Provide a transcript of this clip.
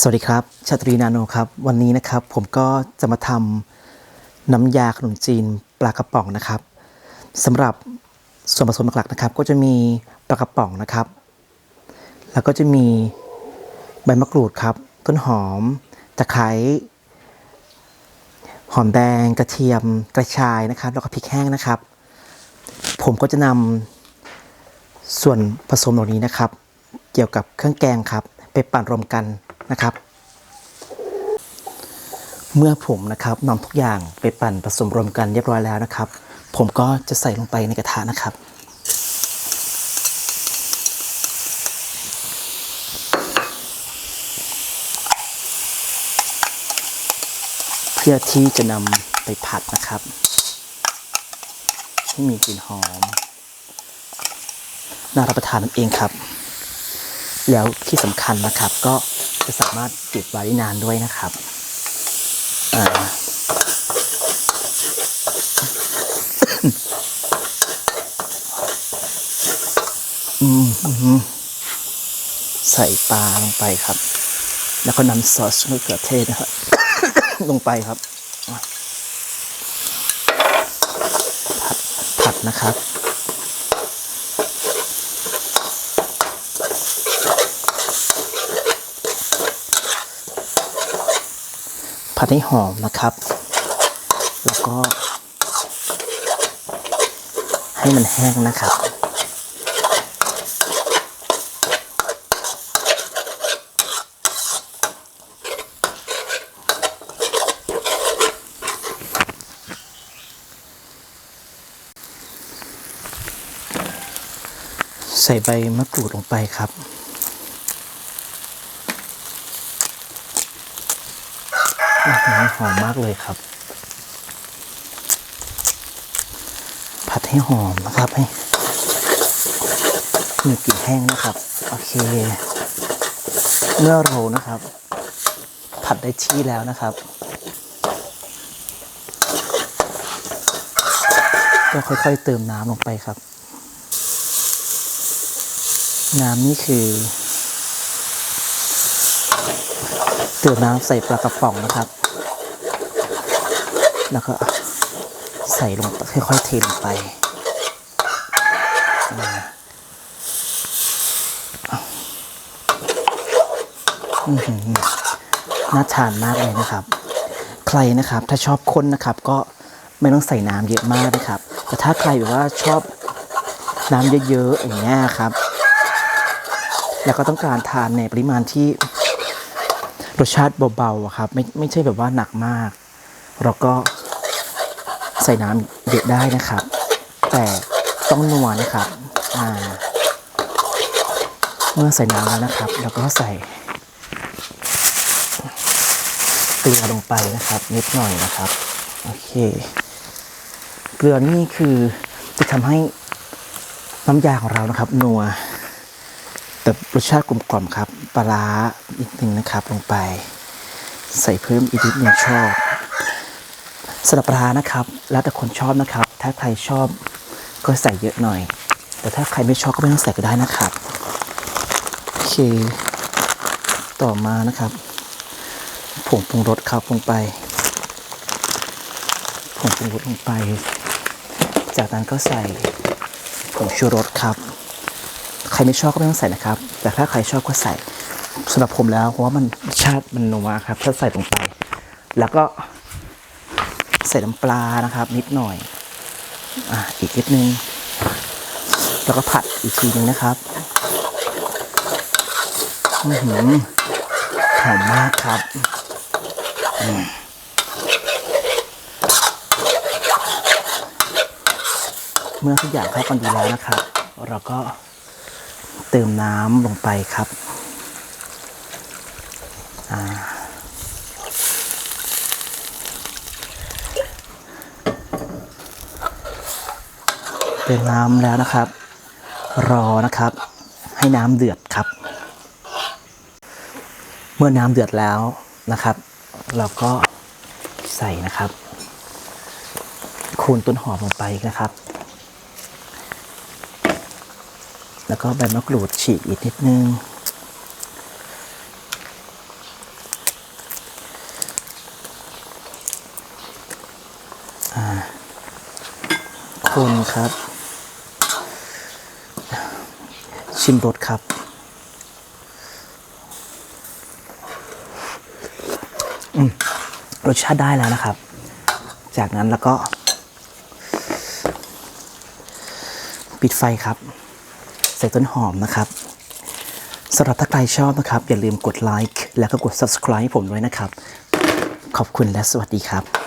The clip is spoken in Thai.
สวัสดีครับ ชาตรีนาโนครับ วันนี้นะครับผมก็จะมาทำน้ำยาขนมจีนปลากระป๋องนะครับสำหรับส่วนผสมหลักๆนะครับ ก็จะมีปลากระป๋องนะครับ แล้วก็จะมีใบมะกรูดครับ ต้นหอมตะไคร้หอมแดงกระเทียมกระชายนะครับ แล้วก็พริกแห้งนะครับ ผมก็จะนำส่วนผสมเหล่านี้นะครับ เกี่ยวกับเครื่องแกงครับ ไปปั่นรวมกัน นะครับ เมื่อผมนะครับนำทุกอย่างไปปั่นผสมรวมกันเรียบร้อยแล้วนะครับ ผมก็จะใส่ลงไปในกระทะนะครับเพื่อที่จะนำไปผัดนะครับให้มีกลิ่นหอมน่ารับประทานนั่นเองครับ แล้วที่สำคัญนะครับก็ จะสามารถเก็บไว้ได้นานด้วยนะครับอ่าอือืมใส่ปลาลงไปครับ แล้วก็นำซอสมะเขือเทศนะครับ ลงไปครับผัดผัดนะครับ ผัดให้หอมนะครับ แล้วก็ ให้มันแห้งนะครับ ใส่ใบมะกรูดลงไปครับ อื้อหือหอมมากเลยครับ ผัดให้หอมนะครับให้มีกลิ่นแห้งนะครับ โอเค เมื่อเรานะครับ ผัดได้ที่แล้วนะครับ ก็ค่อยๆเติมน้ำลงไปครับ น้ำนี่คือเติมน้ำใส่ปลากระป๋องนะครับ แล้วก็ใส่ลงค่อยๆเทลงไปอ่าอือหือน่าทานมากเลยนะครับ ใครนะครับถ้าชอบข้นนะครับ ก็ไม่ต้องใส่น้ำเยอะมากนะครับ แต่ถ้าใครแบบว่าชอบน้ำเยอะๆอย่างเงี้ยครับ แล้วก็ต้องการทานในปริมาณที่รสชาติเบาๆครับ ไม่ไม่ใช่แบบว่าหนักมาก เราก็ใส่น้ำเยอะได้นะครับ แต่ต้องนัวนะครับเมื่อใส่น้ำแล้วนะครับ เราก็ใส่เกลือลงไปนะครับ นิดหน่อยนะครับโอเค เกลือนี่คือจะทำให้น้ำยาของเรานะครับนัวแต่รสชาติกลมกล่อมครับปลาร้านิดนึงนะครับลงไป ใส่เพิ่มอีกนิดหนึ่งชอบ สำหรับปลานะครับ แล้วแต่คนชอบนะครับ ถ้าใครชอบก็ใส่เยอะหน่อย แต่ถ้าใครไม่ชอบก็ไม่ต้องใส่ก็ได้นะครับ โอเค ต่อมานะครับ ผงปรุงรสครับลงไป ผงปรุงรสลงไป จากนั้นก็ใส่ผงชูรสครับ ใครไม่ชอบก็ไม่ต้องใส่นะครับ แต่ถ้าใครชอบก็ใส่สำหรับผมแล้วเพราะว่ามันชาติมันนัวครับ ถ้าใส่ลงไป แล้วก็ ใส่น้ำปลานะครับ นิดหน่อย อะอีกนิดนึง แล้วก็ผัดอีกทีนึงนะครับอื้อหือหอมมากครับเมื่อทุกอย่างเข้ากันดีแล้วนะครับ เราก็เติมน้ำลงไปครับ เติมน้ำแล้วนะครับ รอนะครับ ให้น้ำเดือดครับ เมื่อน้ำเดือดแล้วนะครับ เราก็ใส่นะครับ คูนต้นหอมลงไปนะครับ แล้วก็ใบมะกรูดฉีกอีกนิดนึงคุณครับ ชิมรสครับ รสชาติได้แล้วนะครับ จากนั้นแล้วก็ ปิดไฟครับ ใส่ต้นหอมนะครับสำหรับถ้าใครชอบนะครับ อย่าลืมกดไลค์แล้วก็กด subscribe ผมด้วยนะครับ ขอบคุณและสวัสดีครับ